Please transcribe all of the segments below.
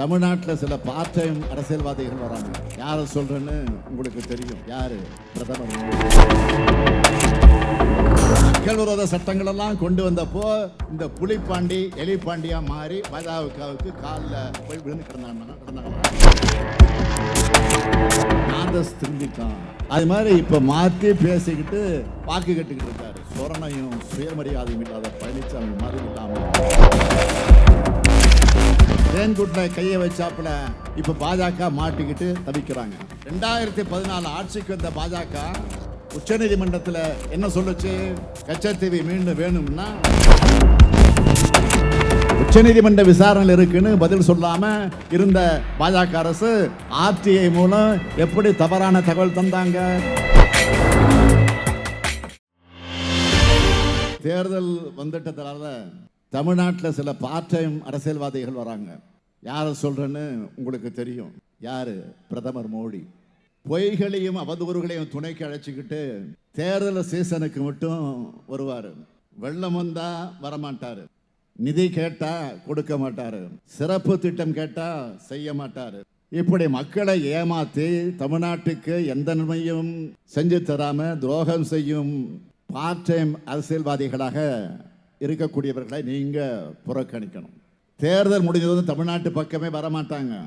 தமிழ்நாட்டில் சில part time அரசியல்வாதிகள் வராங்க. யாரை சொல்றேன்னு உங்களுக்கு தெரியும். யாரு? பிரதமர். மக்கள் விரோத சட்டங்கள் எல்லாம் கொண்டு வந்தப்போ இந்த புலிப்பாண்டி எலிப்பாண்டியா மாறி பாஜகவுக்கு காலில் போய் விழுந்து கிடந்தாங்க. திரும்பிட்டான் அது மாதிரி இப்போ மாற்றி பேசிக்கிட்டு வாக்கு கட்டுக்கிட்டு இருக்காரு. சொரணையும் சுயமரியாதையும் இல்லாத பழனிசாமி மாதிரி இல்லாமல் தேன்கூட்டில் கையை வச்சாப்புல இப்போ பாஜக மாட்டிக்கிட்டு தவிக்கிறாங்க. ரெண்டாயிரத்தி பதினாலு ஆட்சிக்கு வந்த பாஜக உச்சநீதிமன்றத்தில் என்ன சொல்லுச்சு? கச்சத்தீவி மீண்டும் வேணும்னா உச்சநீதிமன்ற விசாரணையில் இருக்குன்னு பதில் சொல்லாமல் இருந்த பாஜக அரசு ஆர்டிஐ மூலம் எப்படி தவறான தகவல் தந்தாங்க? தேர்தல் வந்துட்டதுனால தமிழ்நாட்டில் சில பார்ட் டைம் அரசியல்வாதிகள் வராங்க. யாரை சொல்கிறேன்னு உங்களுக்கு தெரியும். யார்? பிரதமர் மோடி. பொய்களையும் அவதூறுகளையும் துணைக்கு அழைச்சிக்கிட்டு தேர்தல் சீசனுக்கு மட்டும் வருவார். வெள்ளம் வந்தால் வரமாட்டார். நிதி கேட்டால் கொடுக்க மாட்டார். சிறப்பு திட்டம் கேட்டால் செய்ய மாட்டார். இப்படி மக்களை ஏமாத்தி தமிழ்நாட்டுக்கு எந்த நன்மையும் செஞ்சு தராமல் துரோகம் செய்யும் பார்ட் டைம் அரசியல்வாதிகளாக இருக்கக்கூடியவர்களை நீங்கள் புறக்கணிக்கணும். தேர்தல் முடிஞ்சதும் தமிழ்நாட்டு பக்கமே வரமாட்டாங்க.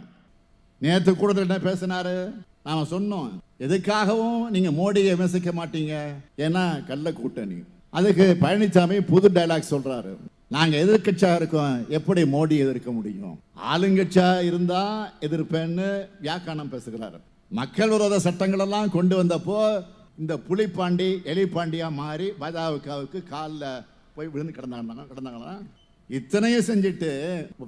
நேற்று கூடத்தில் என்ன பேசினாரு? நாம சொன்னோம். எதுக்காகவும் நீங்க மோடியை விமர்சிக்க மாட்டீங்க? ஏன்னா கள்ள கூட்டணி. அதுக்கு பழனிசாமி புது டைலாக் சொல்றாரு. நாங்க எதிர்க்கட்சியா இருக்கோம். எப்படி மோடி எதிர்க்க முடியும்? ஆளுங்கட்சியா இருந்தா எதிர்ப்பேன்னு வியாக்கானம் பேசுகிறாரு. மக்கள் விரோத சட்டங்கள் எல்லாம் கொண்டு வந்தப்போ இந்த புலிப்பாண்டி எலிப்பாண்டியா மாறி பாஜகவுக்கு காலில் போய் விழுந்து கிடந்தாங்க கிடந்தாங்களா? இத்தனையும் செஞ்சுட்டு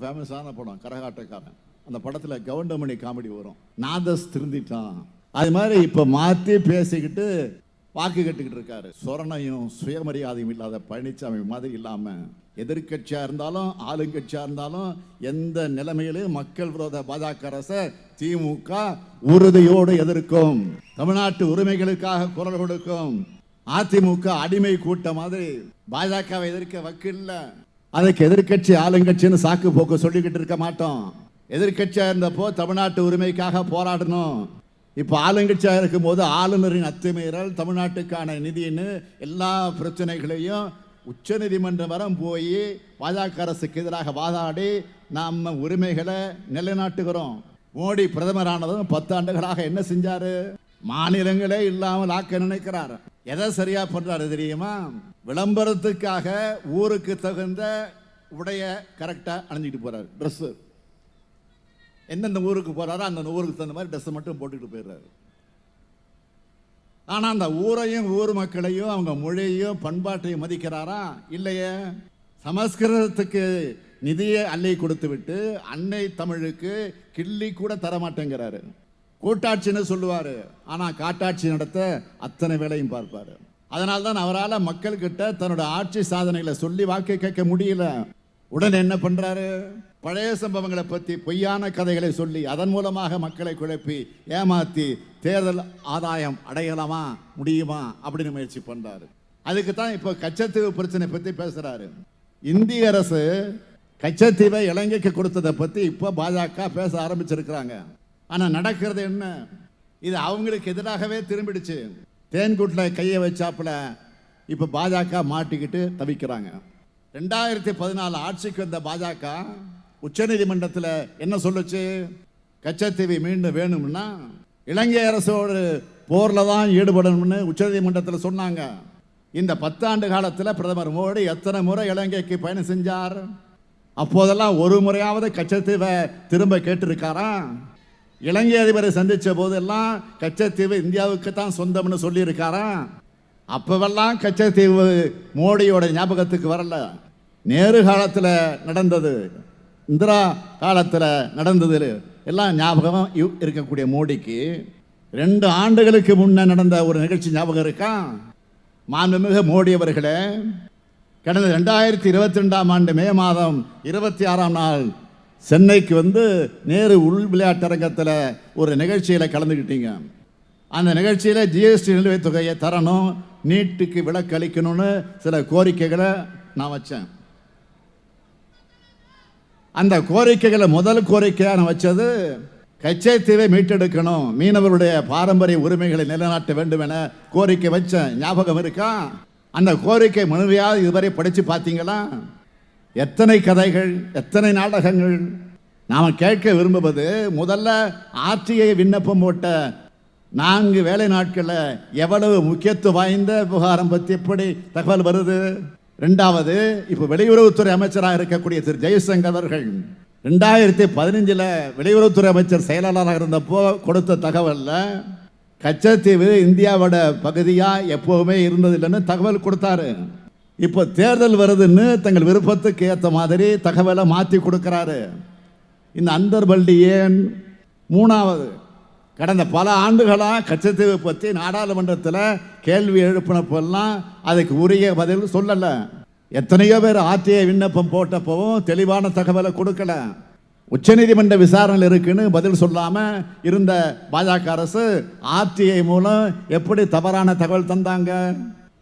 ஃபேமஸான படம் கரகாட்டக்காரன். அந்த படத்தில் கவுண்டமணி காமெடி வரும். நாதஸ் திருந்திட்டான். அது மாதிரி இப்போ மாற்றி பேசிக்கிட்டு வாக்கு கட்டுக்கிட்டு இருக்காரு. சொரணையும் சுயமரியாதையும் இல்லாத பழனிசாமி மாதிரி இல்லாமல் எதிர்கட்சியாக இருந்தாலும் ஆளுங்கட்சியாக இருந்தாலும் எந்த நிலைமையிலும் மக்கள் விரோத பாஜக அரசை திமுக உறுதியோடு எதிர்க்கும். தமிழ்நாட்டு உரிமைகளுக்காக குரல் கொடுக்கும். அதிமுக அடிமை கூட்டம் மாதிரி பாஜகவை எதிர்க்க வக்கில்ல. அதுக்கு எதிர்க்கட்சி ஆளுங்கட்சின்னு சாக்கு போக்கு சொல்லிக்கிட்டு இருக்க மாட்டோம். எதிர்கட்சியாக இருந்தப்போ தமிழ்நாட்டு உரிமைக்காக போராடணும். இப்போ ஆளுங்கட்சியாக இருக்கும்போது ஆளுநரின் அத்துமீறல் தமிழ்நாட்டுக்கான நிதின்னு எல்லா பிரச்சனைகளையும் உச்சநீதிமன்றம் வரம் போய் பாஜக அரசுக்கு எதிராக வாதாடி நம்ம உரிமைகளை நிலைநாட்டுகிறோம். மோடி பிரதமரானதும் பத்து ஆண்டுகளாக என்ன செஞ்சாரு? மாநிலங்களே இல்லாமல் ஆக்க நினைக்கிறார். எதை சரியாக பண்ணுறாரு தெரியுமா? விளம்பரத்துக்காக ஊருக்கு தகுந்த உடைய கரெக்டாக அணிஞ்சிட்டு போகிறாரு ட்ரெஸ்ஸு எந்தெந்த ஊருக்கு போகிறாரோ அந்த ஊருக்கு தகுந்த மாதிரி ட்ரெஸ்ஸை மட்டும் போட்டுக்கிட்டு போயிடுறாரு. ஆனால் அந்த ஊரையும் ஊர் மக்களையும் அவங்க மொழியையும் பண்பாட்டையும் மதிக்கிறாரா? இல்லையே. சமஸ்கிருதத்துக்கு நிதியை அள்ளி கொடுத்து விட்டு அன்னை தமிழுக்கு கிள்ளி கூட தர மாட்டேங்கிறாரு கூட்டாட்சின்னு சொல்லுவார். ஆனால் காட்டாட்சி நடத்த அத்தனை வேலையும் பார்ப்பார். அதனால தான் அவரால் மக்கள்கிட்ட தன்னோட ஆட்சி சாதனைகளை சொல்லி வாக்கு கேட்க முடியல. உடனே என்ன பண்ணுறாரு பழைய சம்பவங்களை பற்றி பொய்யான கதைகளை சொல்லி அதன் மூலமாக மக்களை குழப்பி ஏமாத்தி தேர்தல் ஆதாயம் அடையலாமா முடியுமா அப்படின்னு முயற்சி பண்ணுறாரு அதுக்கு தான் இப்போ கச்சத்தீவு பிரச்சனை பற்றி பேசுகிறாரு இந்திய அரசு கச்சத்தீவை இலங்கைக்கு கொடுத்ததை பற்றி இப்போ பாஜக பேச ஆரம்பிச்சிருக்கிறாங்க. ஆனால் நடக்கிறது என்ன? இது அவங்களுக்கு எதிராகவே திரும்பிடுச்சு. தேன்கூட்டில் கையை வச்சாப்புல இப்போ பாஜக மாட்டிக்கிட்டு தவிக்கிறாங்க. ரெண்டாயிரத்தி பதினாலு ஆட்சிக்கு வந்த பாஜக உச்சநீதிமன்றத்தில் என்ன சொல்லுச்சு? கச்சத்தீவி மீண்டும் வேணும்னா இலங்கை அரசோடு போரில் தான் ஈடுபடணும்னு உச்சநீதிமன்றத்தில் சொன்னாங்க. இந்த பத்தாண்டு காலத்தில் பிரதமர் மோடி எத்தனை முறை இலங்கைக்கு பயணம் செஞ்சார்? அப்போதெல்லாம் ஒரு முறையாவது கச்சத்தீவை திரும்ப கேட்டிருக்காரா? இலங்கை அதிபரை சந்தித்த போதெல்லாம் கச்சத்தீவு இந்தியாவுக்கு தான் சொந்தம்னு சொல்லியிருக்காரா? அப்போவெல்லாம் கச்சத்தீவு மோடியோட ஞாபகத்துக்கு வரல. நேரு காலத்தில் நடந்தது இந்திரா காலத்தில் நடந்தது எல்லாம் ஞாபகம் இவ்- இருக்கக்கூடிய மோடிக்கு. ரெண்டு ஆண்டுகளுக்கு முன்னே நடந்த ஒரு நிகழ்ச்சி ஞாபகம் இருக்கா? மாண்புமிகு மோடி அவர்களே கடந்த ரெண்டாயிரத்தி இருபத்தி ரெண்டாம் ஆண்டு மே மாதம் இருபத்தி ஆறாம் நாள் சென்னைக்கு வந்து நேரு உள் விளையாட்டரங்கத்தில் ஒரு நிகழ்ச்சியில் கலந்துக்கிட்டீங்க அந்த நிகழ்ச்சியில் ஜிஎஸ்டி நிலுவைத் தொகையை தரணும் நீட்டுக்கு விலக்கு அளிக்கணும்னு சில கோரிக்கைகளை நான் வச்சேன். அந்த கோரிக்கைகளை முதல் கோரிக்கையாக நான் வச்சது கச்சைத்தீவை மீட்டெடுக்கணும் மீனவருடைய பாரம்பரிய உரிமைகளை நிலைநாட்ட வேண்டும் என கோரிக்கை வச்சேன். ஞாபகம் இருக்கா? அந்த கோரிக்கை முழுமையாக இதுவரை படித்து பார்த்தீங்களா? எத்தனை கதைகள் எத்தனை நாடகங்கள்? நாம் கேட்க விரும்புவது முதல்ல ஆர்டிஐ விண்ணப்பம் போட்ட நான்கு வேலை நாட்களில் எவ்வளவு முக்கியத்துவம் வாய்ந்த விவகாரம் பற்றி எப்படி தகவல் வருது? ரெண்டாவது இப்போ வெளியுறவுத்துறை அமைச்சராக இருக்கக்கூடிய திரு. ஜெய்சங்கர் அவர்கள் ரெண்டாயிரத்தி பதினஞ்சில் வெளியுறவுத்துறை அமைச்சர் செயலாளராக இருந்தப்போ கொடுத்த தகவலில் கச்சத்தீவு இந்தியாவோட பகுதியாக எப்போவுமே இருந்ததில்லைன்னு தகவல் கொடுத்தாரு. இப்போ தேர்தல் வருதுன்னு தங்கள் விருப்பத்துக்கு ஏற்ற மாதிரி தகவலை மாற்றி கொடுக்குறாரு. இந்த அந்தர்பல்டி ஏன் மூணாவது கடந்த பல ஆண்டுகளாக கச்சத்தீவை பற்றி நாடாளுமன்றத்தில் கேள்வி எழுப்பினப்பெல்லாம் அதுக்கு உரிய பதில் சொல்லலை. எத்தனையோ பேர் ஆர்டிஐ விண்ணப்பம் போட்டப்பவும் தெளிவான தகவலை கொடுக்கல. உச்சநீதிமன்ற விசாரணையில் இருக்குன்னு பதில் சொல்லாமல் இருந்த பாஜக அரசு ஆர்டிஐ மூலம் எப்படி தவறான தகவல் தந்தாங்க?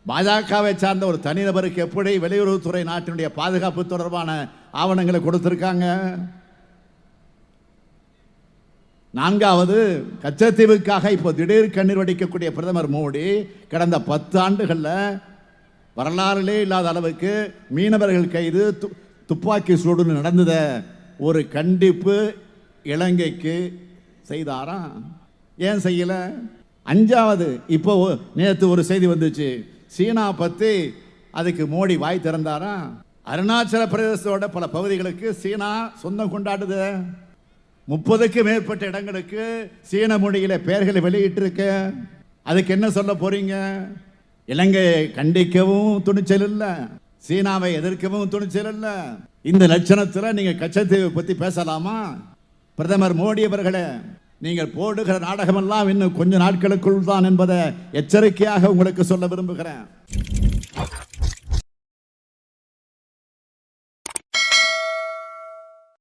பாஜகவை சார்ந்த ஒரு தனிநபருக்கு எப்படி வெளியுறவுத்துறை நாட்டினுடைய பாதுகாப்பு தொடர்பான ஆவணங்களை கொடுத்துருக்காங்க? நான்காவது கச்சத்தீவுக்காக இப்போ திடீர் கண்ணீர் வடிக்கக்கூடிய பிரதமர் மோடி கடந்த பத்து ஆண்டுகளில் வரலாறுலே இல்லாத அளவுக்கு மீனவர்கள் கைது து- துப்பாக்கி சூடுன்னு நடந்தத ஒரு கண்டிப்பு இலங்கைக்கு செய்தாராம் ஏன் செய்யல? அஞ்சாவது இப்போ நேற்று ஒரு செய்தி வந்துச்சு. சீனா பற்றி அதுக்கு மோடி வாய் திறந்தாரா? அருணாச்சல பிரதேசத்தோட பல பகுதிகளுக்கு சீனா சொந்தம் கொண்டாடுது. முப்பதுக்கு மேற்பட்ட இடங்களுக்கு சீன மொழியில பெயர்களை வெளியிட்டிருக்க. அதுக்கு என்ன சொல்ல போறீங்க? இலங்கையை கண்டிக்கவும் துணிச்சல் இல்லை. சீனாவை எதிர்க்கவும் துணிச்சல் இல்லை. இந்த லட்சணத்தில் நீங்கள் கச்சத்தீவை பற்றி பேசலாமா? பிரதமர் மோடி அவர்களே நீங்கள் போடுகிற நாடகமெல்லாம் இன்னும் கொஞ்ச நாட்களுக்குள் தான் என்பதை எச்சரிக்கையாக உங்களுக்கு சொல்ல விரும்புகிறேன்.